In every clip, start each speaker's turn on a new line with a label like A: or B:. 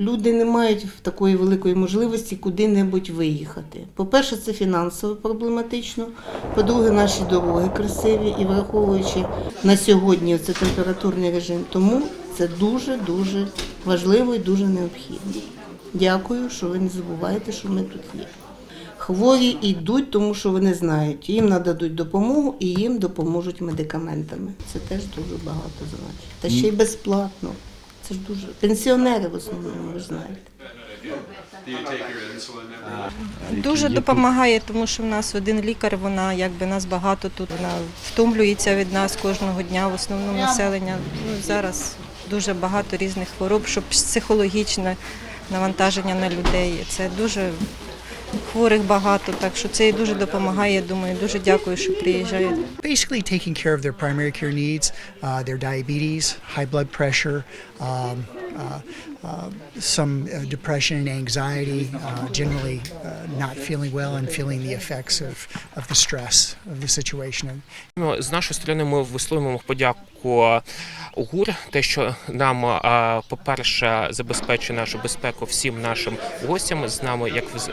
A: Люди не мають такої великої можливості куди-небудь виїхати. По-перше, це фінансово проблематично. По-друге, наші дороги красиві і враховуючи на сьогодні це температурний режим, тому це дуже дуже важливо і дуже необхідно. Дякую, що ви не забуваєте, що ми тут є. Хворі йдуть, тому що вони знають, їм нададуть допомогу і їм допоможуть медикаментами. Це теж дуже багато значить. Та ще й безплатно. Це ж дуже пенсіонери в основному, ви знаєте.
B: Дуже допомагає, тому що в нас один лікар, вона якби нас багато тут. Вона втомлюється від нас кожного дня, в основному населення. Ну, зараз дуже багато різних хвороб, що психологічне навантаження на людей. Це дуже хворих багато, так що це і дуже допомагає. Я думаю, дуже дякую, що приїжджають.
C: basically taking care of their primary care needs, uh, their diabetes, high blood pressure, um, uh, uh, some uh, depression and anxiety, uh, generally uh, not feeling well and feeling the effects of, of the stress of the situation.
D: Ну, З нашої сторони ми висловимо подяку ГУР, те, що нам, по-перше, забезпечує нашу безпеку всім нашим гостям. З нами, як ви з-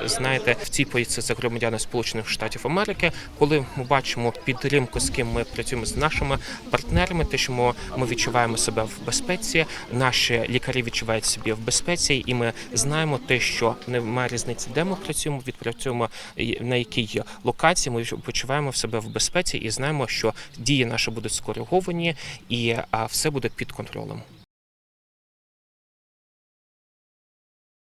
D: в цій поїздці це громадяни Сполучених Штатів Америки. Коли ми бачимо підтримку, з ким ми працюємо з нашими партнерами, те, що ми, відчуваємо себе в безпеці, наші лікарі відчувають себе в безпеці, і ми знаємо те, що немає різниці, де ми працюємо, відпрацюємо на якій локації. Ми почуваємо себе в безпеці і знаємо, що дії наші будуть скориговані і все буде під контролем.